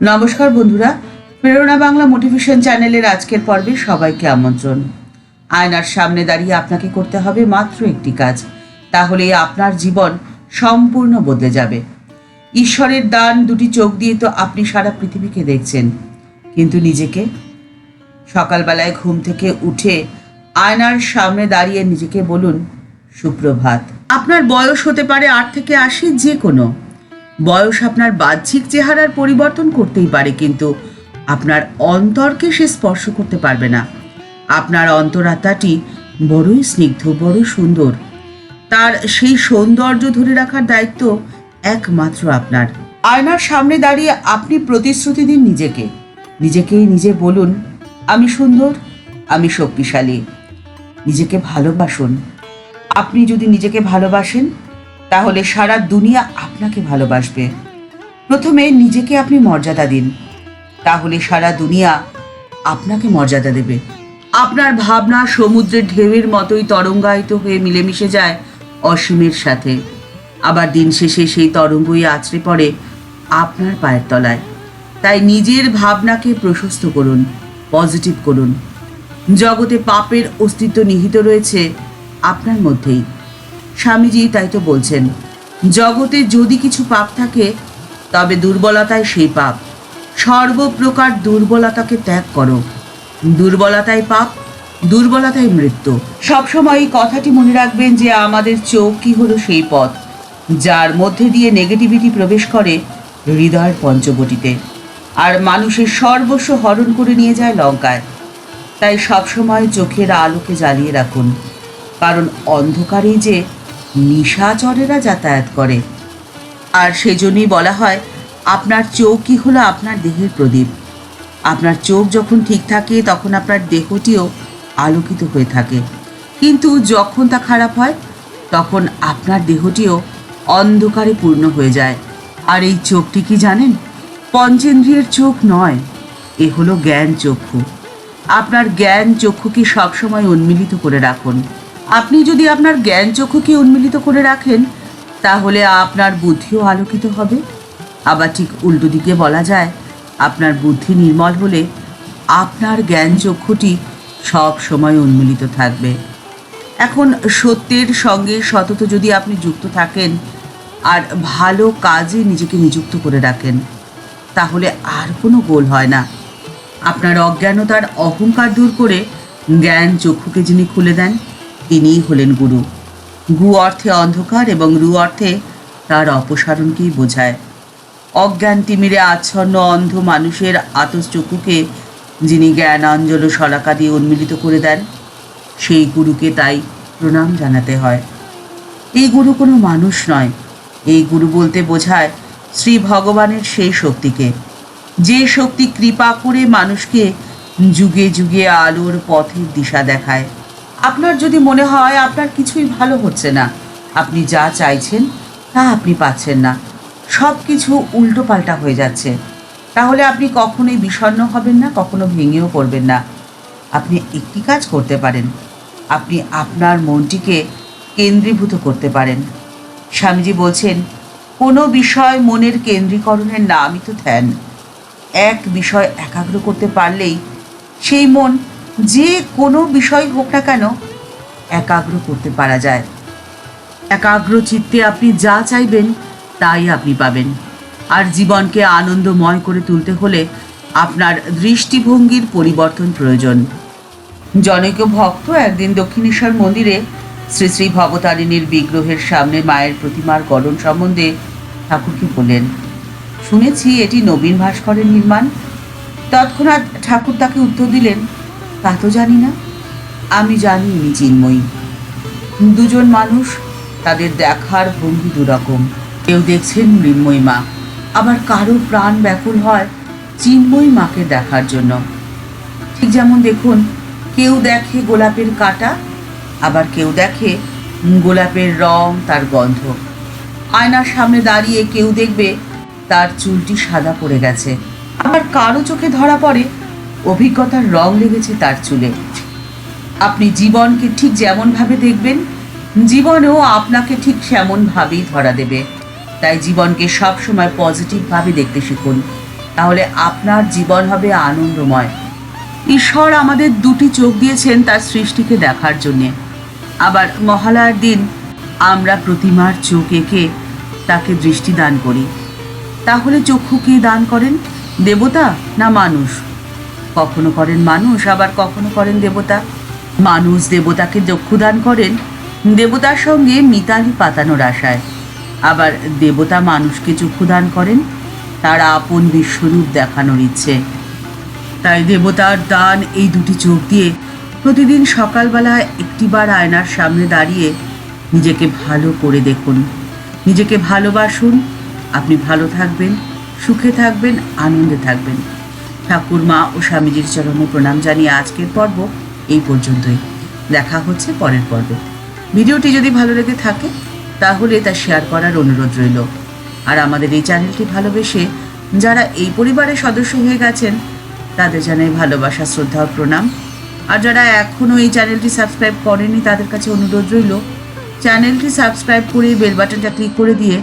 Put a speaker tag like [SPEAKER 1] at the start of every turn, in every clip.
[SPEAKER 1] নমস্কার বন্ধুরা, প্রেরণা বাংলা মোটিভেশন চ্যানেলের আজকের পর্বে সবাইকে আমন্ত্রণ। আয়নার সামনে দাঁড়িয়ে আপনাকে করতে হবে মাত্র একটি কাজ, তাহলে আপনার জীবন সম্পূর্ণ বদলে যাবে। ঈশ্বরের দান দুটি চোখ দিয়ে তো আপনি সারা পৃথিবীকে দেখছেন, কিন্তু নিজেকে? সকালবেলায় ঘুম থেকে উঠে আয়নার সামনে দাঁড়িয়ে নিজেকে বলুন, সুপ্রভাত। আপনার বয়স হতে পারে আট থেকে আশি, যে কোনো। বয়স আপনার বাহ্যিক চেহারার পরিবর্তন করতেই পারে, কিন্তু আপনার অন্তরকে সে স্পর্শ করতে পারবে না। আপনার অন্তরাত্মাটি বড়ই স্নিগ্ধ বড় সুন্দর। তার সেই সৌন্দর্য ধরে রাখার দায়িত্ব একমাত্র আপনার। আয়নার সামনে দাঁড়িয়ে আপনি প্রতিশ্রুতি দিন নিজেকে। নিজেকেই নিজে বলুন, আমি সুন্দর, আমি শক্তিশালী। নিজেকে ভালোবাসুন। আপনি যদি নিজেকে ভালোবাসেন তাহলে সারা দুনিয়া আপনাকে ভালোবাসবে। প্রথমে নিজেকে আপনি মর্যাদা দিন। তাহলে সারা দুনিয়া আপনাকে মর্যাদা দেবে। আপনার ভাবনা সমুদ্রের ঢেউয়ের মতোই তরঙ্গায়িত হয়ে মিলেমিশে যায় অসীমের সাথে। আবার দিন শেষে সেই তরঙ্গই আছড়ে পড়ে আপনার পায়ের তলায়। তাই নিজের ভাবনাকে প্রশস্ত করুন, পজিটিভ করুন। জগতে পাপের অস্তিত্ব নিহিত রয়েছে আপনার মধ্যেই। স্বামীজি তাই তো বলছেন, জগতে যদি কিছু পাপ থাকে, তবে দুর্বলতায় সেই পাপ। সর্বপ্রকার দুর্বলতাকে ত্যাগ করো। দুর্বলতায় পাপ দুর্বলতায় মৃত্যু। সবসময় এই কথাটি মনে রাখবেন যে আমাদের চোখ কি হলো সেই পথ, যার মধ্যে দিয়ে নেগেটিভিটি প্রবেশ করে হৃদয়ের পঞ্চবটিতে। আর মানুষের সর্বস্ব হরণ করে নিয়ে যায় লঙ্কায়। তাই সবসময় চোখের আলোকে জ্বালিয়ে রাখুন। কারণ অন্ধকারেই যে নিশাচরেরা যাতায়াত করে। আর সেজন্যই বলা হয়, আপনার চোখই হলো আপনার দেহের প্রদীপ। আপনার চোখ যখন ঠিক থাকে, তখন আপনার দেহটিও আলোকিত হয়ে থাকে। কিন্তু যখন তা খারাপ হয়, তখন আপনার দেহটিও অন্ধকারে পূর্ণ হয়ে যায়। আর এই চোখটি কি জানেন? পঞ্চেন্দ্রিয়ের চোখ নয়, এ হলো জ্ঞান চক্ষু। আপনার জ্ঞান চক্ষুকে সবসময় উন্মিলিত করে রাখুন। আপনি যদি আপনার জ্ঞান চক্ষুকে উন্মিলিত করে রাখেন, তাহলে আপনার বুদ্ধিও আলোকিত হবে। আবার ঠিক উল্টো দিকে বলা যায়, আপনার বুদ্ধি নির্মল হলে আপনার জ্ঞান চক্ষুটি সব সময় উন্মিলিত থাকবে। এখন সত্যের সঙ্গে সতত যদি আপনি যুক্ত থাকেন, আর ভালো কাজে নিজেকে নিযুক্ত করে রাখেন, তাহলে আর কোনো গোল হয় না। আপনার অজ্ঞানতার অহংকার দূর করে জ্ঞান চক্ষুকে যিনি খুলে দেন তিনিই হলেন গুরু। গু অর্থে অন্ধকার এবং রু অর্থে তার অপসারণকেই বোঝায়। অজ্ঞান তিমিরে আচ্ছন্ন অন্ধ মানুষের আতসচক্ষুকে, যিনি জ্ঞানাঞ্জল শলাকা দিয়ে উন্মিলিত করে দেন, সেই গুরুকে তাই প্রণাম জানাতে হয়। এই গুরু কোনো মানুষ নয়। এই গুরু বলতে বোঝায় শ্রী ভগবানের সেই শক্তিকে। যে শক্তি কৃপা করে মানুষকে যুগে যুগে আলোর পথের দিশা দেখায়। আপনার যদি মনে হয় আপনার কিছুই ভালো হচ্ছে না, আপনি যা চাইছেন তা আপনি পাচ্ছেন না। সব কিছু উল্টো পাল্টা হয়ে যাচ্ছে। তাহলে আপনি কখনোই বিষণ্ণ হবেন না, কখনো ভেঙেও পড়বেন না। আপনি একটি কাজ করতে পারেন। আপনি আপনার মনটিকে কেন্দ্রীভূত করতে পারেন। স্বামীজি বলছেন, কোনো বিষয় মনের কেন্দ্রীকরণের নামই তো ধ্যান। এক বিষয় একাগ্র করতে পারলেই সেই মন যে কোনো বিষয় হোক না কেন একাগ্র করতে পারা যায়। একাগ্র চিত্তে আপনি যা চাইবেন, তাই আপনি পাবেন। আর জীবনকে আনন্দময় করে তুলতে হলে আপনার দৃষ্টিভঙ্গির পরিবর্তন প্রয়োজন। জনৈক ভক্ত একদিন দক্ষিণেশ্বর মন্দিরে শ্রী শ্রী ভবতারিণীর বিগ্রহের সামনে মায়ের প্রতিমার গঠন সম্বন্ধে ঠাকুরকে বললেন, শুনেছি এটি নবীন ভাস্করের নির্মাণ। তৎক্ষণাৎ ঠাকুর তাকে উত্তর দিলেন তা তো জানি না। আমি জানি ইনি চিন্ময়ী দুজন মানুষ, তাদের দেখার ভঙ্গি দুরকম। কেউ দেখছেন মৃন্ময়ী মা। আবার কারও প্রাণ ব্যাকুল হয় চিন্ময়ী মাকে দেখার জন্য। ঠিক যেমন দেখুন, কেউ দেখে গোলাপের কাঁটা, আবার কেউ দেখে গোলাপের রং, তার গন্ধ। আয়নার সামনে দাঁড়িয়ে কেউ দেখবে তার চুলটি সাদা পড়ে গেছে। আবার কারও চোখে ধরা পড়ে অভিজ্ঞতার রং লেগেছে তার চুলে। আপনি জীবনকে ঠিক যেমনভাবে দেখবেন, জীবনেও আপনাকে ঠিক সেমনভাবেই ধরা দেবে। তাই জীবনকে সবসময় পজিটিভভাবে দেখতে শিখুন। তাহলে আপনার জীবন হবে আনন্দময়। ঈশ্বর আমাদের দুটি চোখ দিয়েছেন তার সৃষ্টিকে দেখার জন্যে। আবার মহালয়ার দিন আমরা প্রতিমার চোখ এঁকে তাকে দৃষ্টি দান করি। তাহলে চক্ষু কে দান করেন দেবতা না মানুষ? কখনো করেন মানুষ, আবার কখনো করেন দেবতা। মানুষ দেবতাকে চক্ষু দান করেন, দেবতার সঙ্গে মিতালি পাতানোর আশায়। আবার দেবতা মানুষকে চক্ষু দান করেন, তার আপন বিশ্বরূপ দেখানোর ইচ্ছে। তাই দেবতার দান এই দুটি চোখ দিয়ে প্রতিদিন সকালবেলা একটিবার আয়নার সামনে দাঁড়িয়ে নিজেকে ভালো করে দেখুন। নিজেকে ভালোবাসুন। আপনি ভালো থাকবেন, সুখে থাকবেন, আনন্দে থাকবেন। ঠাকুর, মা ও স্বামীজির চরণে প্রণাম জানিয়ে আজকের পর্ব এই পর্যন্তই। দেখা হচ্ছে পরের পর্বে। ভিডিওটি যদি ভালো লেগে থাকে, তাহলে তা শেয়ার করার অনুরোধ রইল। আর আমাদের এই চ্যানেলটি ভালোবেসে যারা এই পরিবারের সদস্য হয়ে গেছেন, তাদের জানাই ভালোবাসা, শ্রদ্ধা ও প্রণাম। আর যারা এখনও এই চ্যানেলটি সাবস্ক্রাইব করেনি তাদের কাছে অনুরোধ রইল, চ্যানেলটি সাবস্ক্রাইব করে বেল বাটনটা ক্লিক করে দিয়ে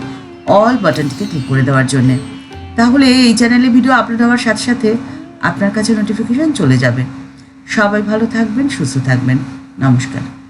[SPEAKER 1] অল বাটনটিতে ক্লিক করে দেওয়ার জন্যে। তাহলে এই চ্যানেলে ভিডিও আপলোড হওয়ার সাথে সাথে আপনার কাছে নোটিফিকেশন চলে যাবে। সবাই ভালো থাকবেন সুস্থ থাকবেন। নমস্কার।